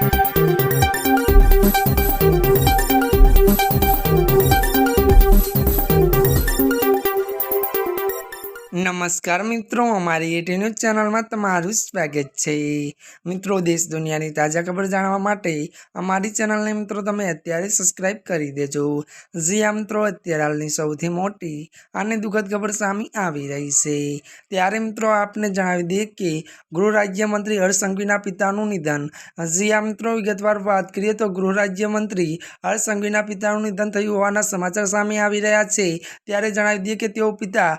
Thank you. નમસ્કાર મિત્રો, અમારી એટી ન્યૂઝ ચેનલમાં તમારું સ્વાગત છે. મિત્રો, દેશ દુનિયાની તાજા ખબર જાણવા માટે અમારી ચેનલને મિત્રો તમે અત્યારે સબસ્ક્રાઈબ કરી દેજો. જી આ મિત્રો, અત્યારે હાલની સૌથી મોટી અને દુઃખદ ખબર સામે આવી રહી છે. ત્યારે મિત્રો, આપને જણાવી દઈએ કે ગૃહ રાજ્યમંત્રી હર્ષ સંઘવીના પિતાનું નિધન. જી આ મિત્રો, વિગતવાર વાત કરીએ તો ગૃહ રાજ્યમંત્રી હર્ષ સંઘવીના પિતાનું નિધન થયું હોવાના સમાચાર સામે આવી રહ્યા છે. ત્યારે જણાવી દઈએ કે તેઓ પિતા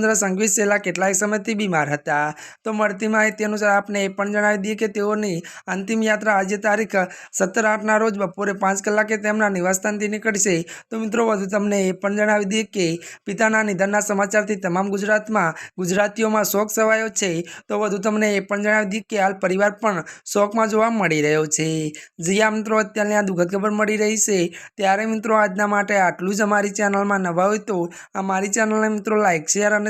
રમેશચંદ્ર સંઘવી છેલ્લા કેટલાક સમયથી બીમાર હતા. તો મળતી માહિતી અનુસાર આપને એ પણ જણાવી દઈએ કે તેઓની અંતિમ યાત્રા આજે તારીખ સત્તર આઠના રોજ બપોરે પાંચ કલાકે તેમના નિવાસસ્થાનથી નીકળશે. તો મિત્રો, વધુ તમને એ પણ જણાવી દઈએ કે પિતાના નિધનના સમાચારથી તમામ ગુજરાતમાં ગુજરાતીઓમાં શોક સવાયો છે. તો વધુ તમને એ પણ જણાવી દઈએ કે હાલ પરિવાર પણ શોકમાં જોવા મળી રહ્યો છે. જીયા મિત્રો, અત્યારની આ દુઃખદ ખબર મળી રહી છે. ત્યારે મિત્રો, આજના માટે આટલું જ અમારી ચેનલમાં નવા હોય તો અમારી ચેનલને મિત્રો લાઇક શેર અને